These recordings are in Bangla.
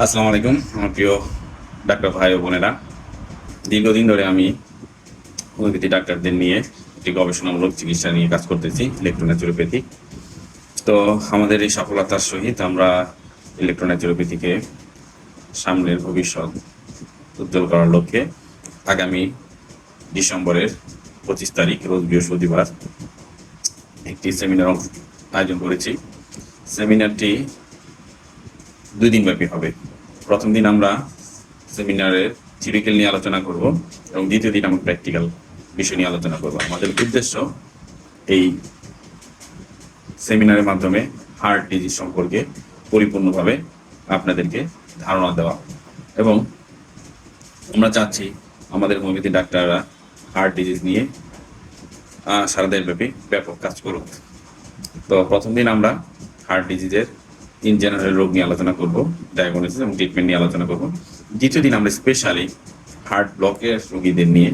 আসসালামু আলাইকুম, আমার প্রিয় ডাক্তার ভাই ও বোনেরা। দীর্ঘদিন ধরে আমি হোমিওপ্যাথি ডাক্তারদের নিয়ে একটি গবেষণামূলক চিকিৎসা নিয়ে কাজ করতেছি ইলেকট্রোন্যাচুরোপ্যাথি তো আমাদের এই সফলতার সহিত আমরা ইলেকট্রোন্যাচুরোপ্যাথিকে সামনের ভবিষ্যৎ উজ্জ্বল করার লক্ষ্যে আগামী ডিসেম্বরের পঁচিশ তারিখ, রোজ বৃহস্পতিবার একটি সেমিনার আয়োজন করেছি। সেমিনারটি দুই দিন ব্যাপী হবে। প্রথম দিন আমরা সেমিনারের থিওরিক্যাল নিয়ে আলোচনা করব এবং দ্বিতীয় দিন আমরা প্র্যাকটিক্যাল বিষয় নিয়ে আলোচনা করব। আমাদের উদ্দেশ্য এই সেমিনারের মাধ্যমে হার্ট ডিজিজ সম্পর্কে পরিপূর্ণভাবে আপনাদেরকে ধারণা দেওয়া এবং আমরা চাচ্ছি আমাদের হোমিওপ্যাথি ডাক্তাররা হার্ট ডিজিজ নিয়ে আহ, সারা দেশব্যাপী ব্যাপক কাজ করুক। তো প্রথম দিন আমরা হার্ট ডিজিজের ইন জেনারেল রোগ নিয়ে আলোচনা করব ডায়াগনোসিস এবং ট্রিটমেন্ট নিয়ে আলোচনা করব। দ্বিতীয় দিন আমরা স্পেশালি হার্ট ব্লকের রোগীদের নিয়ে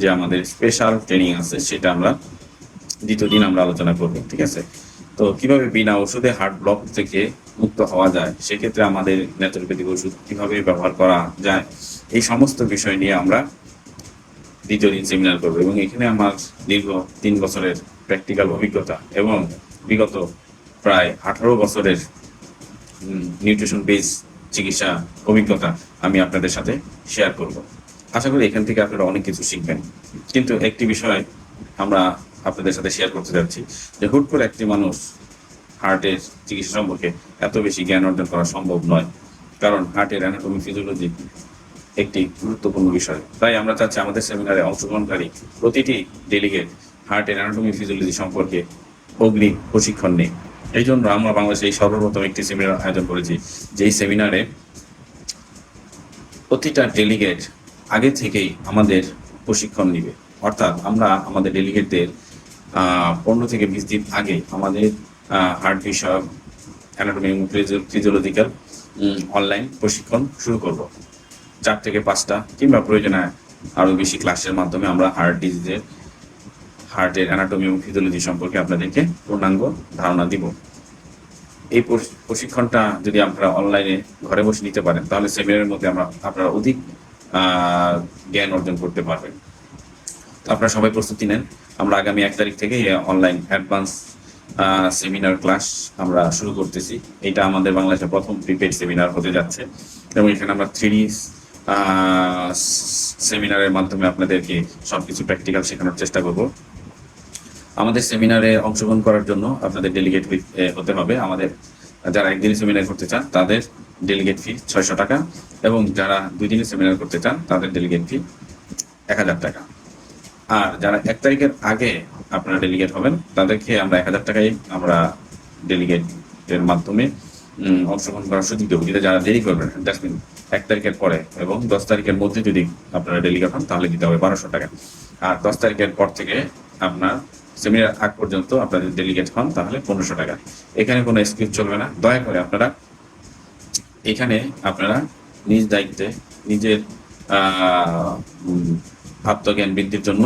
যে আমাদের স্পেশাল ট্রেনিং আছে, সেটা আমরা দ্বিতীয় দিন আমরা আলোচনা করব, ঠিক আছে? তো কীভাবে বিনা ওষুধে হার্ট ব্লক থেকে মুক্ত হওয়া যায়, সেক্ষেত্রে আমাদের ন্যাচুরোপ্যাথিক ওষুধ কীভাবে ব্যবহার করা যায়, এই সমস্ত বিষয় নিয়ে আমরা দ্বিতীয় দিন সেমিনার করব এবং এখানে আমার দীর্ঘ তিন বছরের প্র্যাকটিক্যাল অভিজ্ঞতা এবং বিগত প্রায় আঠারো বছরের নিউট্রিশন বেস চিকিৎসা অভিজ্ঞতা আমি আপনাদের সাথে শেয়ার করব। আশা করি এখান থেকে আপনারা অনেক কিছু শিখবেন। কিন্তু একটি বিষয় আমরা আপনাদের সাথে শেয়ার করতে যাচ্ছি যে হুট করে একটি মানুষ হার্টের চিকিৎসা সম্পর্কে এত বেশি জ্ঞান অর্জন করা সম্ভব নয়। কারণ হার্টের অ্যানাটমি ফিজিওলজি একটি গুরুত্বপূর্ণ বিষয়। তাই আমরা চাচ্ছি আমাদের সেমিনারে অংশগ্রহণকারী প্রতিটি ডেলিগেট হার্টের অ্যানাটমি ফিজিওলজি সম্পর্কে অগ্নি প্রশিক্ষণ নেই এই জন্য আমরা বাংলাদেশে এই সর্বপ্রথম একটি সেমিনার আয়োজন করেছি। যেই সেমিনারে প্রতিটা ডেলিগেট আগে থেকেই আমাদের প্রশিক্ষণ নিবে। অর্থাৎ আমরা আমাদের ডেলিগেটদের পনেরো থেকে বিশ দিন আগে আমাদের হার্ট বিষয়ক অ্যানাটমি ফিজিওলজিক্যাল অনলাইন প্রশিক্ষণ শুরু করব। চার থেকে পাঁচটা কিংবা প্রয়োজনে আরও বেশি ক্লাসের মাধ্যমে আমরা হার্ট ডিজিজের হার্টের অ্যানাটমি এবং ফিজিওলজি সম্পর্কে আপনাদেরকে পূর্ণাঙ্গ ধারণা দিব। এই প্রশিক্ষণটা যদি আপনারা অনলাইনে ঘরে বসে নিতে পারেন, তাহলে সেমিনারের মধ্যে আমরা, আপনারা অধিক জ্ঞান অর্জন করতে পারবেন। আপনারা সবাই প্রস্তুতি নেন। আমরা আগামী এক তারিখ থেকে অনলাইন অ্যাডভান্স সেমিনার ক্লাস আমরা শুরু করতেছি। এটা আমাদের বাংলাদেশের প্রথম প্রিপেড সেমিনার হতে যাচ্ছে এবং এখানে আমরা থ্রি সেমিনারের মাধ্যমে আপনাদেরকে সবকিছু প্র্যাকটিক্যাল শেখানোর চেষ্টা করব। আমাদের সেমিনারে অংশগ্রহণ করার জন্য আপনাদের ডেলিগেট ফি হতে হবে। আমাদের, যারা একদিনের সেমিনার করতে চান, তাদের ডেলিগেট ফি ছয়শো টাকা এবং যারা দুই দিনের সেমিনার করতে চান, তাদের ডেলিগেট ফি এক হাজার টাকা। আর যারা এক তারিখের আগে আপনারা ডেলিগেট হবেন, তাদেরকে আমরা এক হাজার টাকায় আমরা ডেলিগেটের মাধ্যমে অংশগ্রহণ করার সুযোগ দেবো। যেটা যারা দেরি করবেন দ্যাটস এক তারিখের পরে এবং দশ তারিখের মধ্যে যদি আপনারা ডেলিগেট হন, তাহলে দিতে হবে বারোশো টাকা। আর দশ তারিখের পর থেকে আপনার সেমিনার আগ পর্যন্ত আপনাদের ডেলিগেট হন, তাহলে পনেরোশো টাকা। এখানে কোনো এক্সকিউজ চলবে না। দয়া করে আপনারা এখানে আপনারা নিজ দায়িত্বে নিজের আত্মজ্ঞান বৃদ্ধির জন্য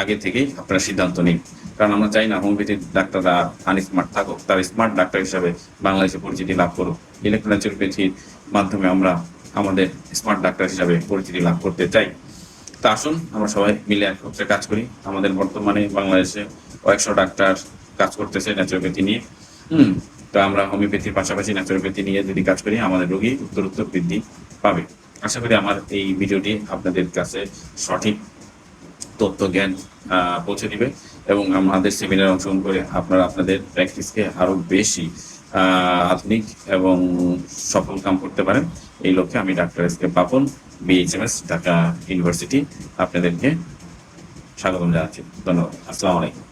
আগে থেকেই আপনারা সিদ্ধান্ত নিন। কারণ আমরা চাই না হোমিওপ্যাথির ডাক্তাররা আনস্মার্ট থাকুক। তার স্মার্ট ডাক্তার হিসাবে বাংলাদেশে পরিচিতি লাভ করুক। ইলেকট্রোন্যাচুরোপ্যাথির মাধ্যমে আমরা আমাদের স্মার্ট ডাক্তার হিসাবে পরিচিতি লাভ করতে চাই। তা আসুন, আমরা সবাই মিলে একত্রে কাজ করি। আমাদের বর্তমানে বাংলাদেশে কয়েকশো ডাক্তার কাজ করতেছে ন্যাচুরোপ্যাথি নিয়ে। হুম, তো আমরা হোমিওপ্যাথির পাশাপাশি ন্যাচুরোপ্যাথি নিয়ে যদি কাজ করি, আমাদের রোগী উত্তর উত্তর বৃদ্ধি পাবে। আশা করি আমার এই ভিডিওটি আপনাদের কাছে সঠিক তথ্য জ্ঞান পৌঁছে দিবে। এবং আমাদের সেমিনারে অংশগ্রহণ করে আপনারা আপনাদের প্র্যাকটিসকে আরও বেশি আধুনিক এবং সফল কাম করতে পারেন। এই লক্ষ্যে আমি doctor S K Papon BHMS Dhaka university, আপনাদেরকে স্বাগতম জানাচ্ছি। ধন্যবাদ। আসসালামু আলাইকুম।